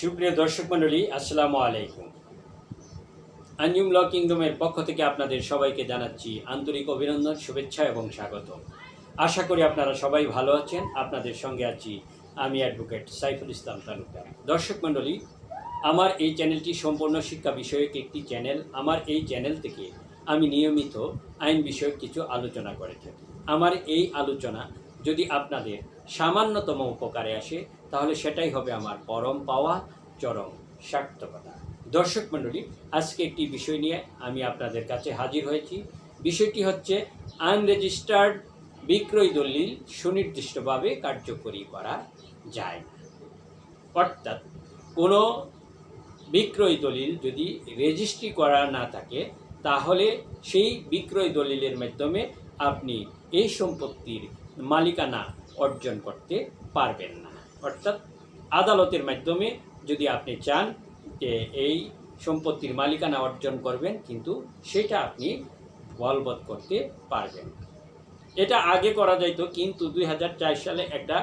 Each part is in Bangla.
সুপ্রিয় দর্শক মণ্ডলী, আসসালামু আলাইকুম। আঞ্জুম ল কিংডমের পক্ষ থেকে আপনাদের সবাইকে জানাচ্ছি আন্তরিক অভিনন্দন, শুভেচ্ছা এবং স্বাগত। আশা করি আপনারা সবাই ভালো আছেন। আপনাদের সঙ্গে আছি আমি অ্যাডভোকেট সাইফুল ইসলাম তালুকদার। দর্শক মণ্ডলী, আমার এই চ্যানেলটি সম্পূর্ণ শিক্ষা বিষয়ক একটি চ্যানেল। আমার এই চ্যানেল থেকে আমি নিয়মিত আইন বিষয়ক কিছু আলোচনা করে থাকি। আমার এই আলোচনা যদি আপনাদের সামান্যতম উপকারে আসে, তাহলে সেটাই হবে আমার পরম পাওয়া, চরম সার্থকতা। দর্শক মণ্ডলী, আজকে একটি বিষয় নিয়ে আমি আপনাদের কাছে হাজির হয়েছি। বিষয়টি হচ্ছে আনরেজিস্টার্ড বিক্রয় দলিল সুনির্দিষ্টভাবে কার্যকরী করা যায় না। অর্থাৎ কোনো বিক্রয় দলিল যদি রেজিস্ট্রি করা না থাকে, তাহলে সেই বিক্রয় দলিলের মাধ্যমে আপনি এই সম্পত্তির মালিকানা অর্জন করতে পারবেন না। অর্থাৎ আদালতের মাধ্যমে যদি আপনি চান যে এই সম্পত্তির মালিকানা অর্জন করবেন, কিন্তু সেটা আপনি বলবৎ করতে পারবেন এটা আগে করা যাইতো, কিন্তু দু হাজার চার সালে একটা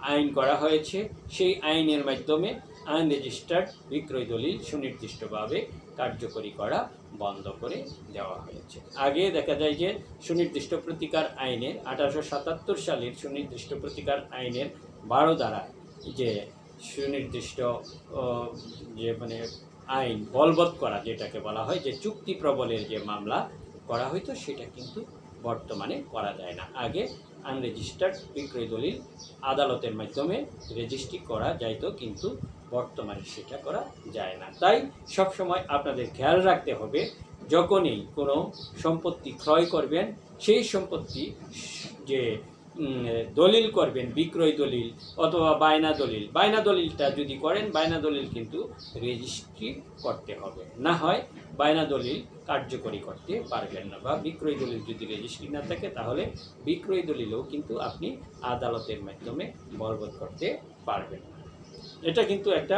আইন করা হয়েছে। সেই আইনের মাধ্যমে আইন রেজিস্টার্ড বিক্রয় দলিল সুনির্দিষ্টভাবে কার্যকরী করা বন্ধ করে দেওয়া হয়েছে। আগে দেখা যায় যে সুনির্দিষ্ট প্রতিকার আইনের আঠারোশো সাতাত্তর সালের সুনির্দিষ্ট প্রতিকার আইনের বারো দ্বারা যে সুনির্দিষ্ট যে মানে আইন বলবৎ করা যেটাকে বলা হয়, যে চুক্তি প্রবলের যে মামলা করা হইতো সেটা কিন্তু বর্তমানে করা যায় না। আগে আনরেজিস্টার্ড বিক্রয় দলিল আদালতের মাধ্যমে রেজিস্ট্রি করা যাইত, কিন্তু বর্তমানে সেটা করা যায় না। তাই সবসময় আপনাদের খেয়াল রাখতে হবে, যখনই কোনো সম্পত্তি ক্রয় করবেন, সেই সম্পত্তি যে দলিল করবেন, বিক্রয় দলিল অথবা বায়না দলিল। বায়না দলিলটা যদি করেন, বায়না দলিল কিন্তু রেজিস্ট্রি করতে হবে। না হয় বায়না দলিল কার্যকরী করতে পারবেন না বা বিক্রয় দলিল যদি রেজিস্ট্রি না থাকে, তাহলে বিক্রয় দলিলও কিন্তু আপনি আদালতের মাধ্যমে বলবৎ করতে পারবেন না। এটা কিন্তু একটা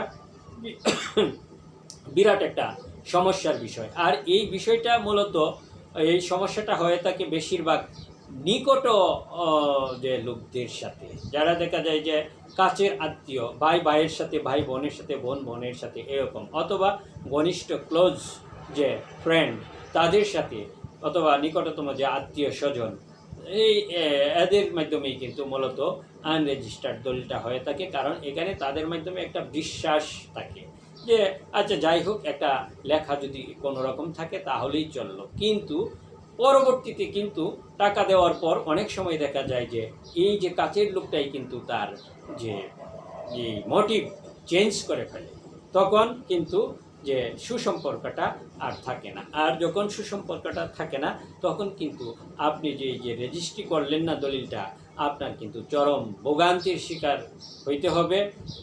বিরাট একটা সমস্যার বিষয়। আর এই বিষয়টা মূলত, এই সমস্যাটা হয়ে থাকে বেশিরভাগ নিকট যে লোকদের সাথে। যারা দেখা যায় যে কাছের আত্মীয়, ভাই ভাইয়ের সাথে, ভাই বোনের সাথে, বোন বোনের সাথে এরকম, অথবা ঘনিষ্ঠ ক্লোজ যে ফ্রেন্ড তাদের সাথে, অথবা নিকটতম যে আত্মীয় স্বজন, এই এদের মাধ্যমেই কিন্তু মূলত আনরেজিস্টার্ড দলিলটা হয়ে থাকে, কারণ এখানে তাদের মাধ্যমে একটা বিশ্বাস থাকে যে আচ্ছা যাই হোক, একটা লেখা যদি কোনো রকম থাকে তাহলেই চলল। কিন্তু পরবর্তীতে কিন্তু টাকা দেওয়ার পর অনেক সময় দেখা যায় যে এই যে কাছের লোকটাই কিন্তু তার যে এই মোটিভ চেঞ্জ করে ফেলে। তখন কিন্তু যে সুসম্পর্কটা আর থাকে না। আর যখন সুসম্পর্কটা থাকে না, তখন কিন্তু আপনি যে যে রেজিস্ট্রি করলেন না দলিলটা আপনার কিন্তু চরম ভোগান্তির শিকার হইতে হবে।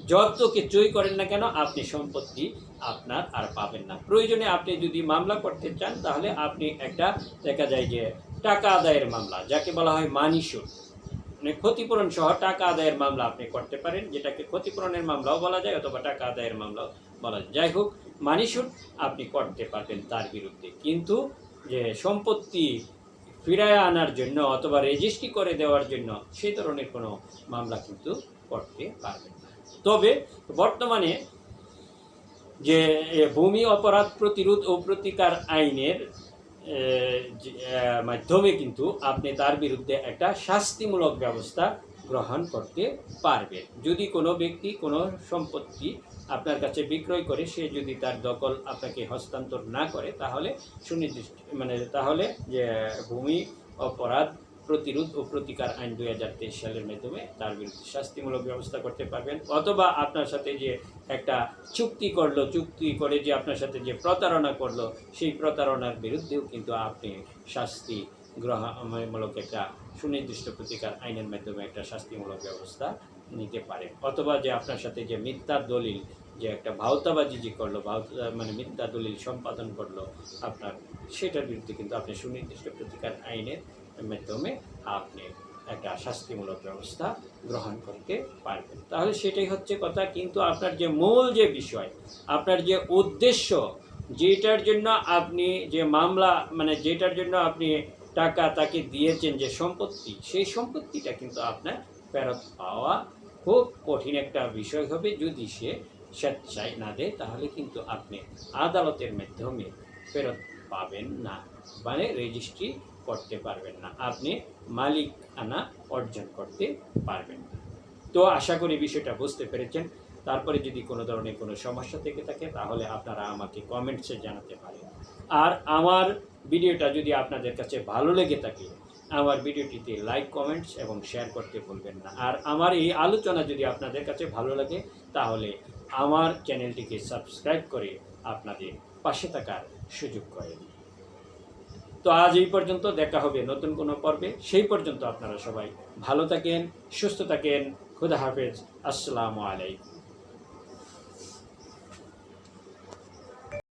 যত কিছুই করেন না কেন, আপনি সম্পত্তি আপনার আর পাবেন না। প্রয়োজনে আপনি যদি মামলা করতে চান, তাহলে আপনি একটা দেখা যায় যে টাকা আদায়ের মামলা, যাকে বলা হয় মানি সুদ মানে ক্ষতিপূরণ সহ টাকা আদায়ের মামলা আপনি করতে পারেন, যেটাকে ক্ষতিপূরণের মামলাও বলা যায় অথবা টাকা আদায়ের মামলাও বলা যায়। যাই হোক মানি সুদ আপনি করতে পারবেন তার বিরুদ্ধে। কিন্তু যে সম্পত্তি ফিরায় আনার জন্য অথবা রেজিস্ট্রি করে দেওয়ার জন্য সেই ধরনের কোনো মামলা কিন্তু করতে পারবেন তবে বর্তমানে যে ভূমি অপরাধ প্রতিরোধ ও প্রতিকার আইনের মাধ্যমে কিন্তু আপনি তার বিরুদ্ধে একটা শাস্তিমূলক ব্যবস্থা গ্রহণ করতে পারবেন যদি কোনো ব্যক্তি কোনো সম্পত্তি আপনার কাছে বিক্রয় করে, সে যদি তার দখল আপনাকে হস্তান্তর না করে, তাহলে সুনির্দিষ্ট মানে তাহলে যে ভূমি, অপরাধ, প্রতিরোধ ও প্রতিকার আইন দুই হাজার তেইশ সালের মাধ্যমে তার বিরুদ্ধে শাস্তিমূলক ব্যবস্থা করতে পারবেন। অথবা আপনার সাথে যে একটা চুক্তি করল, চুক্তি করে যে আপনার সাথে যে প্রতারণা করল, সেই প্রতারণার বিরুদ্ধেও কিন্তু আপনি শাস্তি গ্রহণমূলক একটা সুনির্দিষ্ট প্রতিকার আইনের মাধ্যমে একটা শাস্তিমূলক ব্যবস্থা নিতে পারেন অথবা যে আপনার সাথে যে মিথ্যা দলিল, যে একটা ভাওতাবাজি যে করল, ভাওতা মানে মিথ্যা দলিল সম্পাদন করল আপনার, সেটার বিরুদ্ধে কিন্তু আপনি সুনির্দিষ্ট প্রতিকার আইনের মাধ্যমে আপনি একটা শাস্তিমূলক ব্যবস্থা গ্রহণ করতে পারবেন। তাহলে সেটাই হচ্ছে কথা। কিন্তু আপনার যে মূল যে বিষয়, আপনার যে উদ্দেশ্য, যেটার জন্য আপনি যে মামলা মানে যেটার জন্য আপনি টাকা তাকে দিয়েছেন যে সম্পত্তি, সেই সম্পত্তিটা কিন্তু আপনার ফেরত পাওয়া খুব কঠিন একটা বিষয় হবে। যদি সে স্বেচ্ছায় না দেয়, তাহলে কিন্তু আপনি আদালতের মাধ্যমে ফেরত পাবেন না মানে রেজিস্ট্রি করতে পারবেন না। আপনি মালিক আনা অর্জন করতে পারবেন তো আশা করি বিষয়টা বুঝতে পেরেছেন। তারপরে যদি কোনো ধরনের কোনো সমস্যা থেকে থাকে, তাহলে আপনারা আমাকে কমেন্টসে জানাতে পারেন। আর আমার ভিডিওটা যদি আপনাদের কাছে ভালো লেগে থাকে, আমার ভিডিওটিতে লাইক কমেন্টস এবং শেয়ার করতে ভুলবেন না। আর আমার এই আলোচনা যদি আপনাদের কাছে ভালো লাগে, তাহলে আমার চ্যানেলটিকে সাবস্ক্রাইব করে আপনাদের পাশে থাকার সুযোগ করে তো আজ এই পর্যন্ত দেখা হবে নতুন কোনো পর্বে। সেই পর্যন্ত আপনারা সবাই ভালো থাকেন, সুস্থ থাকেন। খুদা হাফেজ। আসসালামু আলাইকুম।